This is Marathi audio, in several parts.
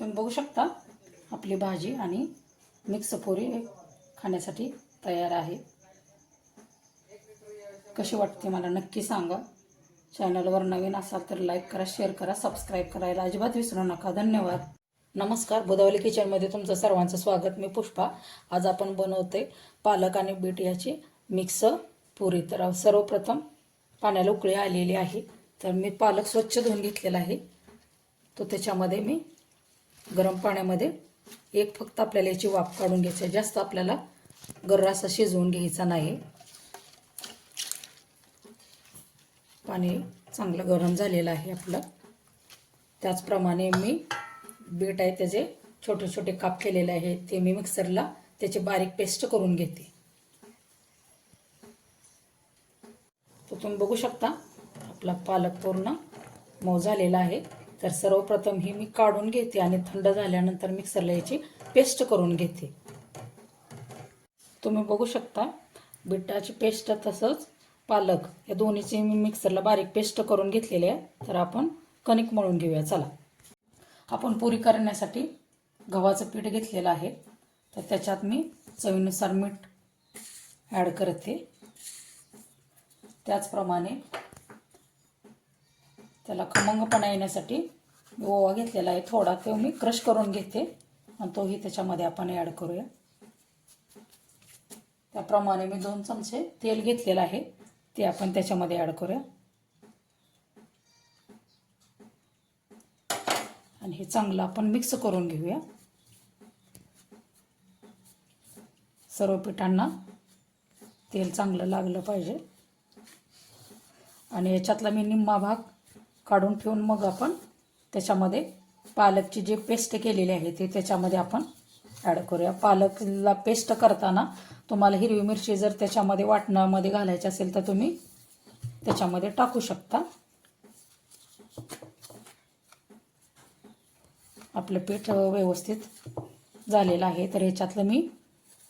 तुम्ही बघू शकता आपली भाजी आणि मिक्स पोरी खाण्यासाठी तयार आहे. कशी वाटते मला नक्की सांगा. चॅनलवर नवीन असाल तर लाईक करा शेअर करा सबस्क्राईब करायला अजिबात विसरू नका. धन्यवाद. नमस्कार बुधावली किचनमध्ये तुमचं सर्वांचं स्वागत. मी पुष्पा. आज आपण बनवते पालक आणि बीट याची मिक्स पुरी. तर सर्वप्रथम पाण्याला उकळी आलेली आहे. तर मी पालक स्वच्छ धुवून घेतलेला आहे. तो त्याच्यामध्ये मी गरम पाण्यामध्ये एक फक्त आपल्याला याची वाफ काढून घ्यायची आहे. जास्त आपल्याला गर्र असा शिजवून घ्यायचा नाही. पाणी चांगलं गरम झालेलं आहे आपलं. त्याचप्रमाणे मी बीट आहे त्याचे छोटे छोटे काप केलेले आहे ते मी मिक्सरला त्याची बारीक पेस्ट करून घेते. तर तुम्ही बघू शकता आपला पालक पूर्ण मऊ झालेला आहे. तर सर्वप्रथम ही मी काढून घेते आणि थंड झाल्यानंतर मिक्सरला याची पेस्ट करून घेते. तुम्ही बघू शकता बिटाची पेस्ट तसंच पालक या दोन्हीची मी मिक्सरला बारीक पेस्ट करून घेतलेली आहे. तर आपण कणिक मळून घेऊया चला. आपण पुरी करण्यासाठी गव्हाचं पीठ घेतलेलं आहे. तर त्याच्यात मी चवीनुसार मीठ ॲड करते. त्याचप्रमाणे त्याला खमंगपणा येण्यासाठी ओवा घेतलेला आहे थोडा. तो मी क्रश करून घेते. आणि तोही त्याच्यामध्ये आपण ॲड करूया. त्याप्रमाणे मी दोन चमचे तेल घेतलेलं आहे. ते आपण त्याच्यामध्ये ॲड करूया. आणि हे चांगलं आपण मिक्स करून घेऊया. सर्व पिठांना तेल चांगलं लागलं पाहिजे. आणि याच्यातला मी निम्मा भाग काढून ठेवून मग आपण त्याच्यामध्ये पालकची जी पेस्ट केलेली आहे ती त्याच्यामध्ये आपण ॲड करूया. पालकला पेस्ट करताना तुम्हाला हिरवी मिरची जर त्याच्यामध्ये वाटणामध्ये घालायची असेल तर तुम्ही त्याच्यामध्ये टाकू शकता. आपलं पीठ व्यवस्थित झालेलं आहे तर ह्याच्यातलं मी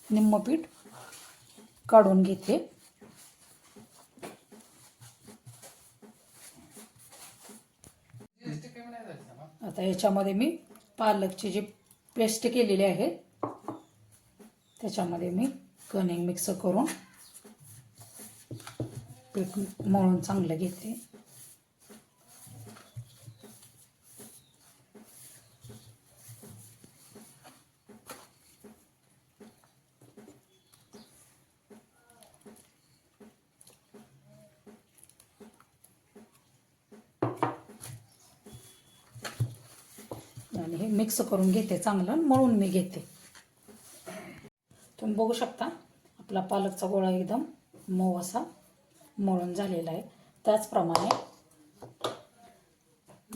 निम्म पीठ काढून घेते. ह्याच्यामध्ये मी पालकची जी पेस्ट केलेली आहे त्याच्यामध्ये मी कणिंग मिक्स करून पीठ मळून चांगलं घेते. आणि हे मिक्स करून घेते चांगलं मळून मी घेते. तुम्ही बघू शकता आपला पालकचा गोळा एकदम मऊ असा मळून झालेला आहे. त्याचप्रमाणे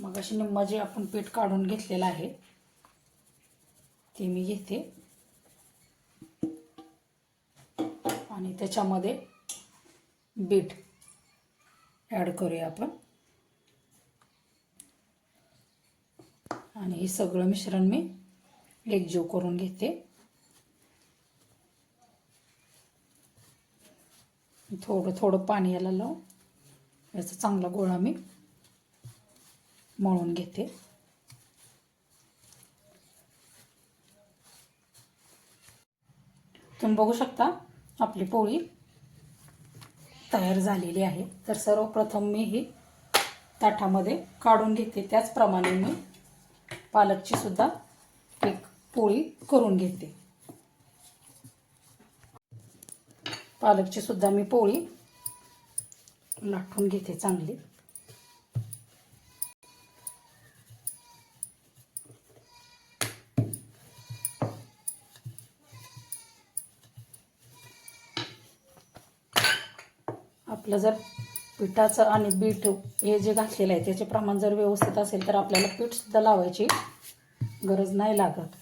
मग अशी निम्मा जे आपण पीठ काढून घेतलेलं आहे ते मी घेते. आणि त्याच्यामध्ये बीट ॲड करूया आपण. आणि हे सगळं मिश्रण मी एकजीव करून घेते. थोडं थोडं पाणी याला लावून याचा चांगला गोळा मी मळून घेते. तुम्ही बघू शकता आपली पोळी तयार झालेली आहे. तर सर्वप्रथम मी ही ताटामध्ये काढून घेते. त्याचप्रमाणे मी पालकची सुद्धा एक पोळी करून घेते. पालकची सुद्धा मी पोळी लाटून घेते चांगली. आपलं जर पिठाचं आणि बीट हे जे घातलेलं आहे त्याचे प्रमाण जर व्यवस्थित असेल तर आपल्याला पीठसुद्धा लावायची गरज नाही लागत.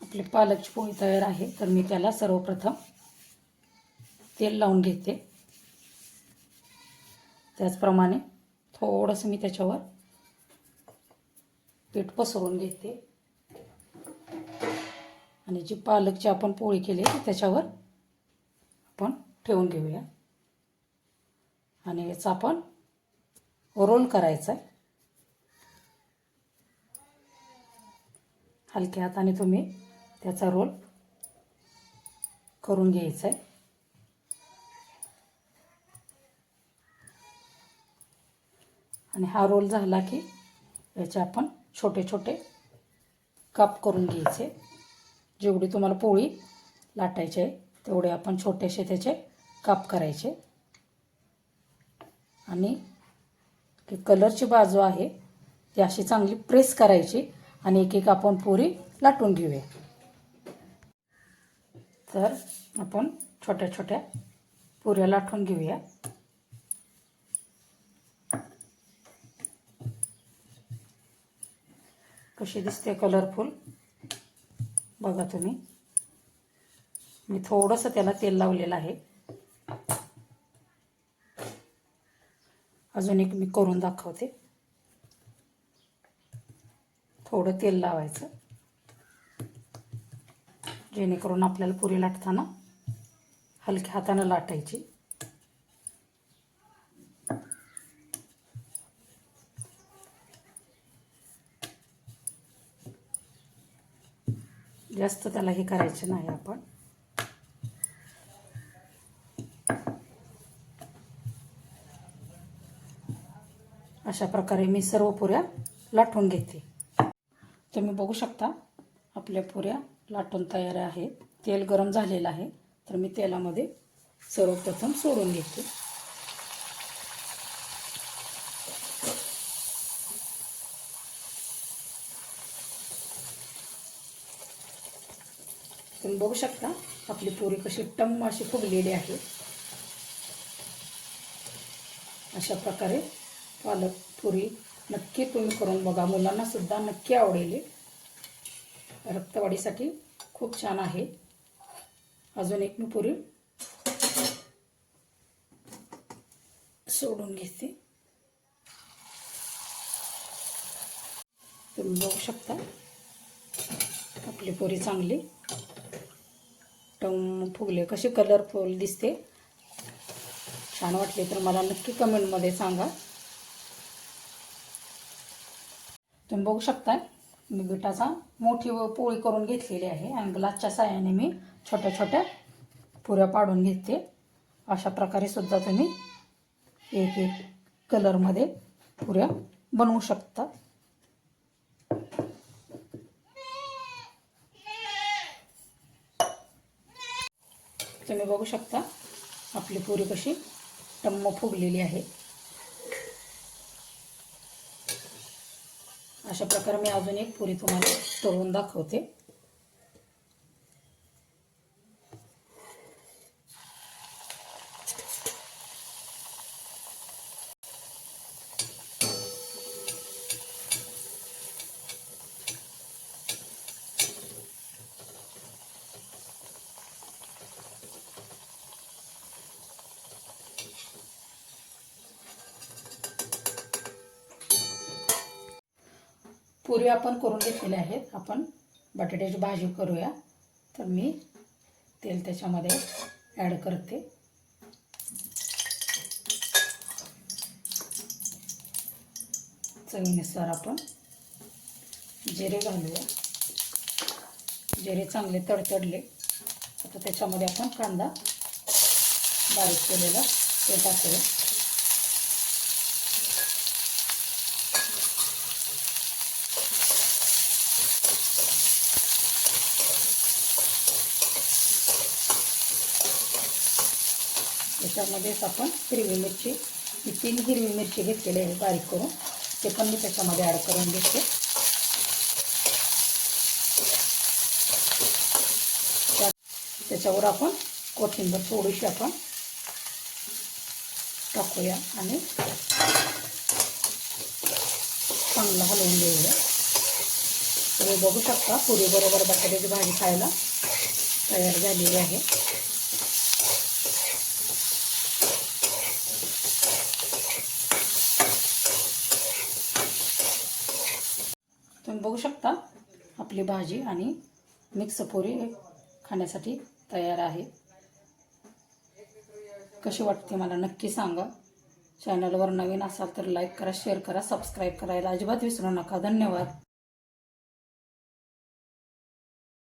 आपली पालकची पोळी तयार आहे तर मी त्याला सर्वप्रथम तेल लावून घेते. त्याचप्रमाणे थोडंसं मी त्याच्यावर पीठ पसरून घेते. आणि जी पालकची आपण पोळी केली आहे ती त्याच्यावर आपण ठेवून घेऊया. आणि याचा आपण रोल करायचा आहे हलक्या हाताने तुम्ही त्याचा रोल करून घ्यायचा आहे आणि हा रोल झाला की याचे आपण छोटे छोटे काप करून घ्यायचे. जेवढी तुम्हाला पोळी लाटायची आहे तेवढे आपण छोटेसे त्याचे काप करायचे. आणि की कलरची बाजू आहे ती अशी चांगली प्रेस करायची आणि एक एक आपण पुरी लाटून घेऊया. तर आपण छोट्या छोट्या पुऱ्या लाटून घेऊया. कशी दिसते कलरफुल बघा तुम्ही. मी थोडंसं त्याला तेल लावलेलं आहे. अजून एक मी करून दाखवते. थोडं तेल लावायचं. जेणेकरून आपल्याला पुरी लाटताना हलक्या हातानं लाटायची. जास्त त्याला हे करायचं नाही आपण. अशा प्रकारे मी सर्व पुऱ्या लाटून घेते. तुम्ही बघू शकता आपल्या पुऱ्या लाटून तयार आहेत. तेल गरम झालेलं आहे तर मी तेलामध्ये सर्वप्रथम सोडून घेते. तुम्ही बघू शकता आपली पुरी कशी टम्म अशी फुगलेली आहे. अशा प्रकारे पालक पुरी नक्की तुम्ही करून बघा. मुलांना सुद्धा नक्की आवडेल. रक्तवाढीसाठी खूप छान आहे. अजून एक मी पुरी सोडून घेते. तुम्ही बघू शकता. आपली पोरी चांगली टम फुगले. कशी कलरफुल दिसते? छान वाटले तर मला नक्की कमेंटमध्ये सांगा. तुम्ही बघू शकता मी बिटाचा मोठी पोळी करून घेतलेली आहे आणि ग्लासच्या साह्याने मी छोट्या छोट्या पुऱ्या पाडून घेते. अशा प्रकारे सुद्धा तुम्ही एक एक कलरमध्ये पुऱ्या बनवू शकता. तुम्ही बघू शकता. आपली पुरी कशी टम्म फुगलेली आहे. अशा प्रकारे मी अजून एक पुरी तुम्हाला तळून दाखवते. पुरी आपण करून घेतलेल्या आहेत. आपण बटाट्याची भाजी करूया. तर मी तेल त्याच्यामध्ये ॲड करते. चवीनुसार आपण जिरे घालूया. जिरे चांगले तडतडले. आता त्याच्यामध्ये आपण कांदा बारीक केलेला ते टाकूया. त्याच्यामध्येच आपण हिरवी मिरची ही तीन हिरवी मिरची घेतलेली आहे बारीक करून. ते पण मी त्याच्यामध्ये ॲड करून घेते. त्याच्यावर आपण कोथिंबीर थोडीशी आपण टाकूया आणि चांगलं हलवून देऊया तुम्ही बघू शकता पुरीबरोबर बटाट्याची भाजी खायला तयार झालेली आहे. तुम्ही बघू शकता आपली भाजी आणि मिक्स पुरी खाण्यासाठी तयार आहे. कशी वाटते मला नक्की सांगा. चॅनलवर नवीन असाल तर लाईक करा शेअर करा सबस्क्राईब करायला अजिबात विसरू नका. धन्यवाद.